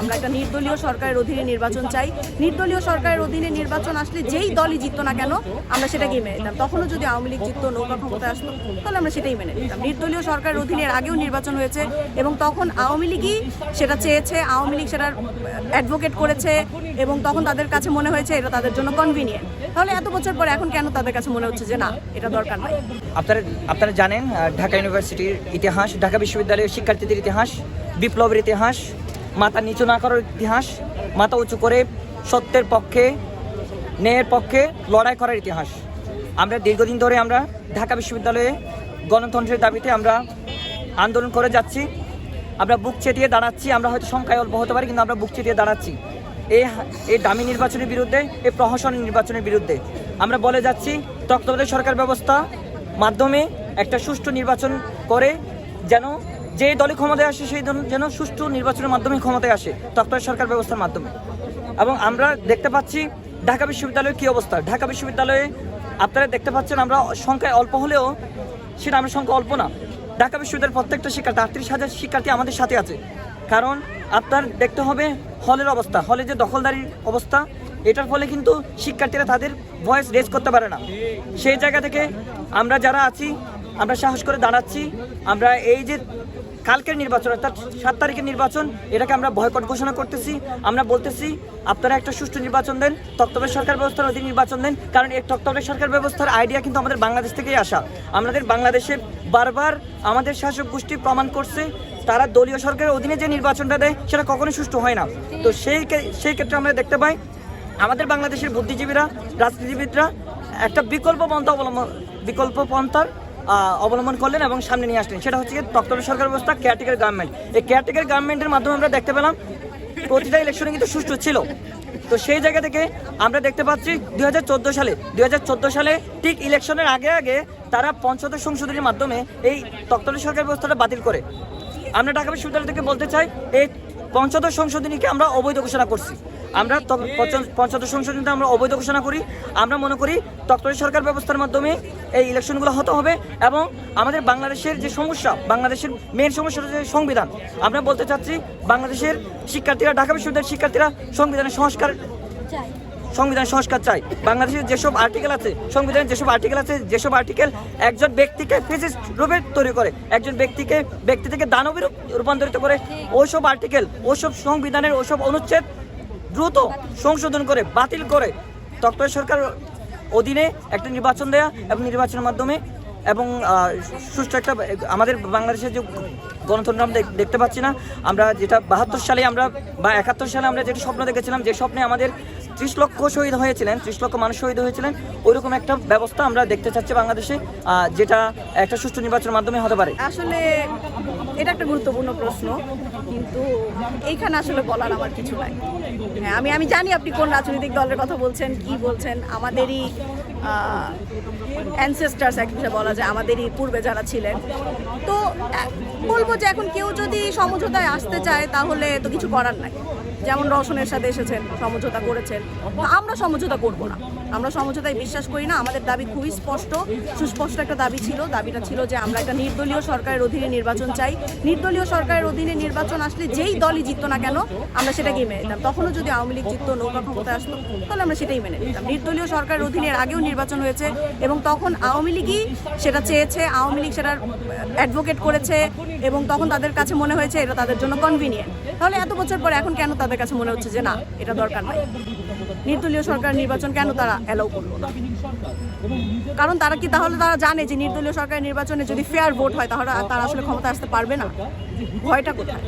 আমরা একটা নির্দলীয় সরকারের অধীনে নির্বাচন চাই। নির্দলীয় সরকারের অধীনে নির্বাচন আসলে যেই দলই জিততো না কেন, আমরা সেটাকেই মেনে নিতাম। তখনও যদি আওয়ামী লীগ জিততো, নৌকা ক্ষমতায় আসতো, তাহলে আমরা সেটাই মেনে নিতাম। নির্দলীয় সরকারের অধীনে আগেও নির্বাচন হয়েছে এবং তখন আওয়ামী লীগই সেটা চেয়েছে, আওয়ামী লীগ সেটার অ্যাডভোকেট করেছে এবং তখন তাদের কাছে মনে হয়েছে এটা তাদের জন্য কনভিনিয়েন্ট তাহলে এত বছর পর এখন কেন তাদের কাছে মনে হচ্ছে যে না, এটা দরকার নাই? আপনারা আপনারা জানেন ঢাকা ইউনিভার্সিটির ইতিহাস, ঢাকা বিশ্ববিদ্যালয়ের শিক্ষার্থীদের ইতিহাস, বিপ্লবের ইতিহাস মাথা নিচু না করার ইতিহাস, মাথা উঁচু করে সত্যের পক্ষে, ন্যায়ের পক্ষে লড়াই করার ইতিহাস। আমরা দীর্ঘদিন ধরে আমরা ঢাকা বিশ্ববিদ্যালয়ে গণতন্ত্রের দাবিতে আমরা আন্দোলন করে যাচ্ছি। আমরা বুক চেটিয়ে দাঁড়াচ্ছি, আমরা হয়তো সংখ্যায় অল্প হতে পারি, কিন্তু আমরা বুক চেটিয়ে দাঁড়াচ্ছি। এই এই দামি নির্বাচনের বিরুদ্ধে এই প্রহসন নির্বাচনের বিরুদ্ধে। আমরা বলে যাচ্ছি তত্ত্বাবধায়ক সরকার ব্যবস্থা মাধ্যমে একটা সুষ্ঠু নির্বাচন করে যেন যে দলই ক্ষমতায় আসে, সেই দল যেন সুষ্ঠু নির্বাচনের মাধ্যমে ক্ষমতায় আসে তত্ত্বাবধায়ক সরকার ব্যবস্থার মাধ্যমে। এবং আমরা দেখতে পাচ্ছি ঢাকা বিশ্ববিদ্যালয়ের কী অবস্থা। ঢাকা বিশ্ববিদ্যালয়ে আপনারা দেখতে পাচ্ছেন আমরা সংখ্যায় অল্প হলেও সেটা আমরা সংখ্যা অল্প না। ঢাকা বিশ্ববিদ্যালয়ের প্রত্যেকটা শিক্ষার্থী, আটত্রিশ হাজার শিক্ষার্থী আমাদের সাথে আছে। কারণ আপনার দেখতে হবে হলের অবস্থা, হলে যে দখলদারির অবস্থা, এটার ফলে কিন্তু শিক্ষার্থীরা তাদের ভয়েস রেজ করতে পারে না। সেই জায়গা থেকে আমরা যারা আছি, আমরা সাহস করে দাঁড়াচ্ছি। আমরা এই যে কালকের নির্বাচন, অর্থাৎ সাত তারিখের নির্বাচন, এটাকে আমরা বয়কট ঘোষণা করতেছি। আমরা বলতেছি, আপনারা একটা সুষ্ঠু নির্বাচন দেন তত্ত্বাবধায়ক সরকার ব্যবস্থার অধীনে নির্বাচন দেন, কারণ এই তত্ত্বাবধায়ক সরকার ব্যবস্থার আইডিয়া কিন্তু আমাদের বাংলাদেশ থেকেই আসা। আমাদের বাংলাদেশে বারবার আমাদের শাসক গোষ্ঠী প্রমাণ করছে, তারা দলীয় সরকারের অধীনে যে নির্বাচনটা দেয়, সেটা কখনোই সুষ্ঠু হয় না। তো সেই সেই ক্ষেত্রে আমরা দেখতে পাই, আমাদের বাংলাদেশের বুদ্ধিজীবীরা, রাজনীতিবিদরা একটা বিকল্প পন্থা অবলম্বন, বিকল্প পন্থার অবলম্বন করলেন এবং সামনে নিয়ে আসলেন। সেটা হচ্ছে তত্ত্বাবধায়ক সরকার ব্যবস্থা কেয়ারটেকার গভর্নমেন্ট এই কেয়ারটেকার গভর্নমেন্টের মাধ্যমে আমরা দেখতে পেলাম প্রতিটা ইলেকশনে কিন্তু সুষ্ঠু ছিল। তো সেই জায়গা থেকে আমরা দেখতে পাচ্ছি দু হাজার চোদ্দ সালে দু হাজার চোদ্দ সালে ঠিক ইলেকশনের আগে আগে তারা পঞ্চদশ সংশোধনীর মাধ্যমে এই তত্ত্বাবধায়ক সরকার ব্যবস্থাটা বাতিল করে। আমরা ঢাকা বিশ্ববিদ্যালয় থেকে বলতে চাই, এই পঞ্চদশ সংশোধনীকে আমরা অবৈধ ঘোষণা করছি। আমরা ত- পঞ্চ- পঞ্চদশ সংশোধনীতে আমরা অবৈধ ঘোষণা করি। আমরা মনে করি তত্ত্বাবধায়ক সরকার ব্যবস্থার মাধ্যমে এই ইলেকশনগুলো হতে হবে এবং আমাদের বাংলাদেশের যে সমস্যা বাংলাদেশের মেন সমস্যা হচ্ছে সংবিধান। আমরা বলতে চাচ্ছি বাংলাদেশের শিক্ষার্থীরা ঢাকা বিশ্ববিদ্যালয়ের শিক্ষার্থীরা সংবিধানের সংস্কার সংবিধান সংস্কার চাই। বাংলাদেশের যেসব আর্টিকেল আছে সংবিধানের যেসব আর্টিকেল আছে যেসব আর্টিকেল একজন ব্যক্তিকে ফিজিস্ট রূপে তৈরি করে একজন ব্যক্তিকে ব্যক্তি থেকে দানবে রূপ- রূপান্তরিত করে ওইসব আর্টিকেল ওইসব সংবিধানের ওইসব অনুচ্ছেদ দ্রুত সংশোধন করে, বাতিল করে তত্ত্বাবধায়ক সরকার অধীনে একটা নির্বাচন দেয়া এবং নির্বাচনের মাধ্যমে এবং সুষ্ঠু একটা, আমাদের বাংলাদেশের যে গণতন্ত্র আমরা দেখতে পাচ্ছি না, আমরা যেটা বাহাত্তর সালে আমরা বা একাত্তর সালে আমরা যেটা স্বপ্ন দেখেছিলাম, যে স্বপ্নে আমাদের ত্রিশ লক্ষ শহীদ হয়েছিলেন, ত্রিশ লক্ষ মানুষ শহীদ হয়েছিলেন, ওইরকম একটা ব্যবস্থা আমরা দেখতে চাচ্ছি বাংলাদেশে যেটা একটা সুষ্ঠু নির্বাচনের মাধ্যমে হতে পারে। আসলে এটা একটা গুরুত্বপূর্ণ প্রশ্ন, কিন্তু এইখানে আসলে বলার আমার কিছু নাই। হ্যাঁ আমি আমি জানি আপনি কোন রাজনৈতিক দলের কথা বলছেন, কি বলছেন, আমাদেরই অ্যানসেস্টার্স এক হিসেবে বলা যায়, আমাদেরই পূর্বে যারা ছিলেন। তো বলব যে এখন কেউ যদি সমঝোতায় আসতে চায়, তাহলে তো কিছু করার নাই। যেমন রওশনের সাথে এসেছেন, সমঝোতা করেছেন। আমরা সমঝোতা করব না। আমরা সমঝোতায় বিশ্বাস করি না। আমাদের দাবি খুবই স্পষ্ট। সুস্পষ্ট একটা দাবি ছিল। দাবিটা ছিল যে আমরা একটা নির্দলীয় সরকারের অধীনে নির্বাচন চাই। নির্দলীয় সরকারের অধীনে নির্বাচন আসলে যেই দলই জিততো না কেন, আমরা সেটাকেই মেনে নিতাম। তখনও যদি আওয়ামী লীগ জিততো, নৌকা ক্ষমতায় আসতো, তাহলে আমরা সেটাই মেনে নিতাম। নির্দলীয় সরকারের অধীনে আগেও নির্বাচন হয়েছে এবং তখন আওয়ামী লীগই সেটা চেয়েছে, আওয়ামী লীগ সেটার অ্যাডভোকেট করেছে এবং তখন তাদের কাছে মনে হয়েছে, এটা তাদের জন্য কনভিনিয়েন্ট তাহলে এত বছর পর এখন কেন তাদের কাছে মনে হচ্ছে যে না, এটা দরকার নাই। নির্দলীয় সরকার নির্বাচন কেন তারা অ্যালাউ করল না? কারণ তারা কি তাহলে তারা জানে যে নির্দলীয় সরকার নির্বাচনে যদি ফেয়ার ভোট হয়, তাহলে তারা আসলে ক্ষমতা আসতে পারবে না? ভয়টা কোথায়?